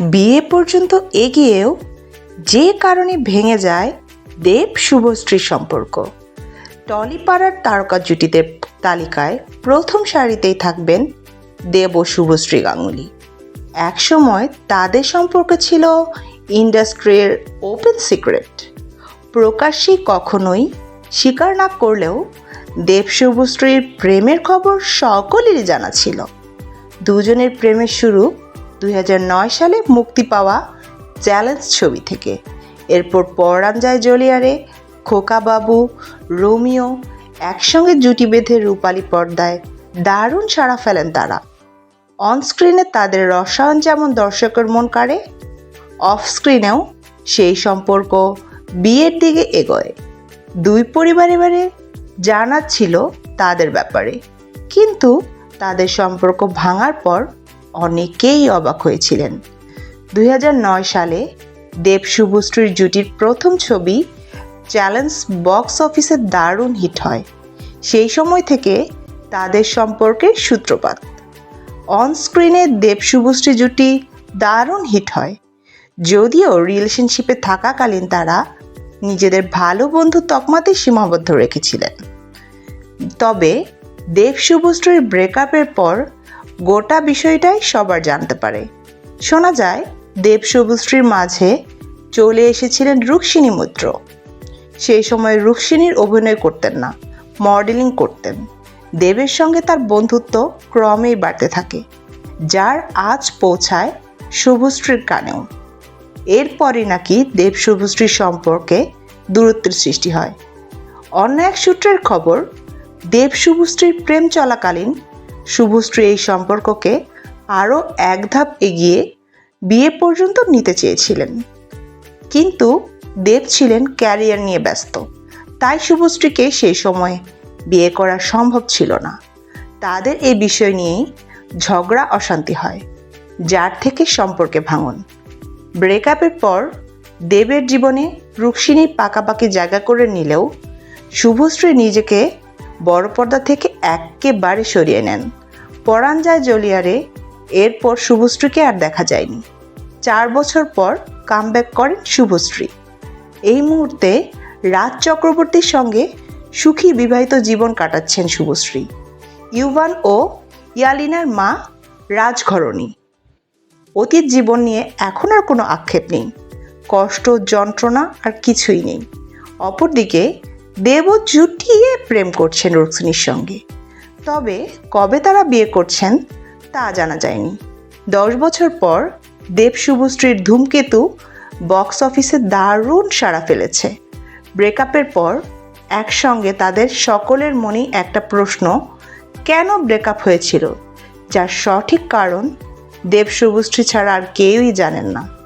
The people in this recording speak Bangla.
বিয়ে পর্যন্ত এগিয়েও যে কারণে ভেঙে যায় দেব শুভশ্রীর সম্পর্ক। টলিপাড়ার তারকা জুটিদের তালিকায় প্রথম সারিতেই থাকবেন দেব ও শুভশ্রী গাঙ্গুলি। একসময় তাদের সম্পর্ক ছিল ইন্ডাস্ট্রির ওপেন সিক্রেট। প্রকাশ্যে কখনোই স্বীকার না করলেও দেব শুভশ্রীর প্রেমের খবর সকলেরই জানা ছিল। দুজনের প্রেমের শুরু দুই হাজার নয় সালে মুক্তি পাওয়া চ্যালেঞ্জ ছবি থেকে। এরপর পরাণ যায় জলিয়ারে খোকাবাবু রোমিও একসঙ্গে জুটি বেঁধে রূপালী পর্দায় দারুণ সাড়া ফেলেন তারা। অনস্ক্রিনে তাদের রসায়ন যেমন দর্শকের মন কাড়ে অফ স্ক্রিনেও সেই সম্পর্ক বিয়ের দিকে এগোয়। দুই পরিবারে বারে জানা ছিল তাদের ব্যাপারে, কিন্তু তাদের সম্পর্ক ভাঙার পর অনেকেই অবাক হয়েছিলেন। দু হাজার নয় সালে দেব শুভশ্রীর জুটির প্রথম ছবি চ্যালেঞ্জ বক্স অফিসে দারুণ হিট হয়। সেই সময় থেকে তাদের সম্পর্কের সূত্রপাত। অন স্ক্রিনে দেব শুভশ্রী জুটি দারুণ হিট হয়। যদিও রিলেশনশিপে থাকাকালীন তারা নিজেদের ভালো বন্ধু তকমাতে সীমাবদ্ধ রেখেছিলেন। তবে দেব শুভশ্রীর ব্রেকআপের পর গোটা বিষয়টাই সবার জানতে পারে। শোনা যায়, দেব শুভশ্রীর মাঝে চলে এসেছিলেন রুক্মিণী মৈত্র। সেই সময় রুক্মিণীর অভিনয় করতেন না, মডেলিং করতেন। দেবের সঙ্গে তার বন্ধুত্ব ক্রমেই বাড়তে থাকে, যার আজ পৌঁছায় শুভশ্রীর কানেও। এরপরই নাকি দেব শুভশ্রীর সম্পর্কে দূরত্বের সৃষ্টি হয়। অন্য এক সূত্রের খবর, দেব শুভশ্রীর প্রেম চলাকালীন শুভশ্রী এই সম্পর্ককে আরও এক ধাপ এগিয়ে বিয়ে পর্যন্ত নিতে চেয়েছিলেন। কিন্তু দেব ছিলেন ক্যারিয়ার নিয়ে ব্যস্ত। তাই শুভশ্রীকে সেই সময় বিয়ে করা সম্ভব ছিল না। তাদের এই বিষয় নিয়েই ঝগড়া, অশান্তি হয়, যার থেকে সম্পর্কে ভাঙন। ব্রেকআপের পর দেবের জীবনে রুক্মিণী পাকাপাকি জায়গা করে নিলেও শুভশ্রী নিজেকে বড় পর্দা থেকে একেবারে সরিয়ে নেন। পরাণ যায় জলিয়ারে, এরপর শুভশ্রীকে আর দেখা যায়নি। চার বছর পর কামব্যাক করেন শুভশ্রী। এই মুহূর্তে রাজ চক্রবর্তীর সঙ্গে সুখী বিবাহিত জীবন কাটাচ্ছেন শুভশ্রী। ইউভান ও ইয়ালিনার মা রাজঘরণী। অতীত জীবন নিয়ে এখন আর কোনো আক্ষেপ নেই। কষ্ট, যন্ত্রণা আর কিছুই নেই। অপরদিকে দেব জুটিয়ে প্রেম করছেন রুক্মিণীর সঙ্গে। তবে কবে তারা বিয়ে করছেন তা জানা যায়নি। দশ বছর পর দেব শুভশ্রীর ধূমকেতু বক্স অফিসে দারুণ সাড়া ফেলেছে। ব্রেকআপের পর একসঙ্গে তাদের সকলের মনেই একটা প্রশ্ন, কেন ব্রেকআপ হয়েছিল? যার সঠিক কারণ দেব শুভশ্রী ছাড়া আর কেউই জানেন না।